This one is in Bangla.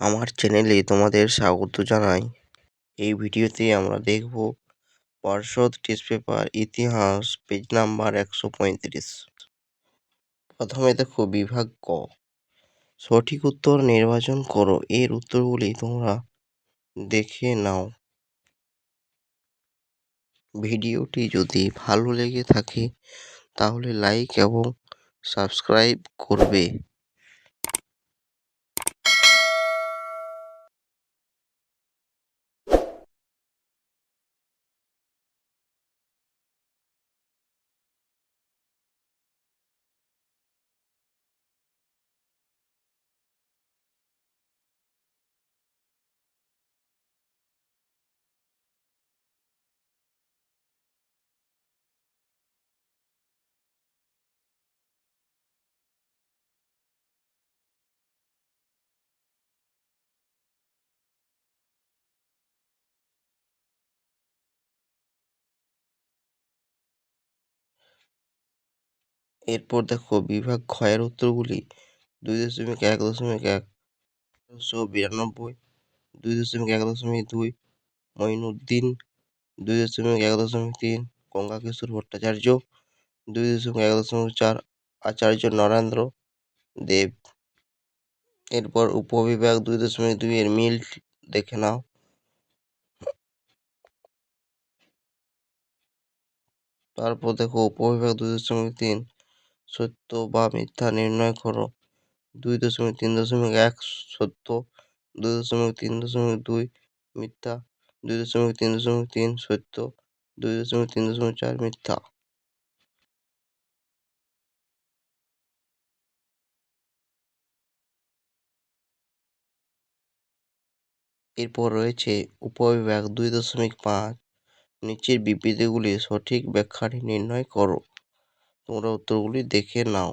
আমার চ্যানেলে তোমাদের স্বাগত জানাই। এই ভিডিওতে আমরা দেখব পর্ষদ টেস্ট পেপার ইতিহাস পেজ নাম্বার একশো পঁয়ত্রিশ। প্রথমে দেখো বিভাগ ক। সঠিক উত্তর নির্বাচন করো। এর উত্তরগুলি তোমরা দেখে নাও। ভিডিওটি যদি ভালো লেগে থাকে, তাহলে লাইক এবং সাবস্ক্রাইব করবে। এরপর দেখো বিভাগ ক্ষয়ের উত্তরগুলি দুই দশমিক এক দশমিক এক একশো বিরানব্বই, দুই দশমিক এক দশমিক দুই মঈনুদ্দিন, দুই দশমিক এক দশমিক তিন গঙ্গা কিশোর ভট্টাচার্য, দুই দশমিক এক দশমিক চার আচার্য নরেন্দ্র দেব। এরপর উপবিভাগ দুই দশমিক দুই এর মিল দেখে নাও। তারপর দেখো উপবিভাগ দুই দশমিক তিন সত্য বা মিথ্যা নির্ণয় করো। দুই দশমিক তিন দশমিক এক সত্য, দুই দশমিক তিন দশমিক দুই মিথ্যা, দুই দশমিক তিন দশমিক তিন সত্য, দুই দশমিক তিন দশমিক চার মিথ্যা। এরপর রয়েছে উপবিভাগ দুই দশমিক পাঁচ। নিচের বিবৃতিগুলি সঠিক ব্যাখ্যাটি নির্ণয় করো। তোমরা উত্তরগুলি দেখে নাও।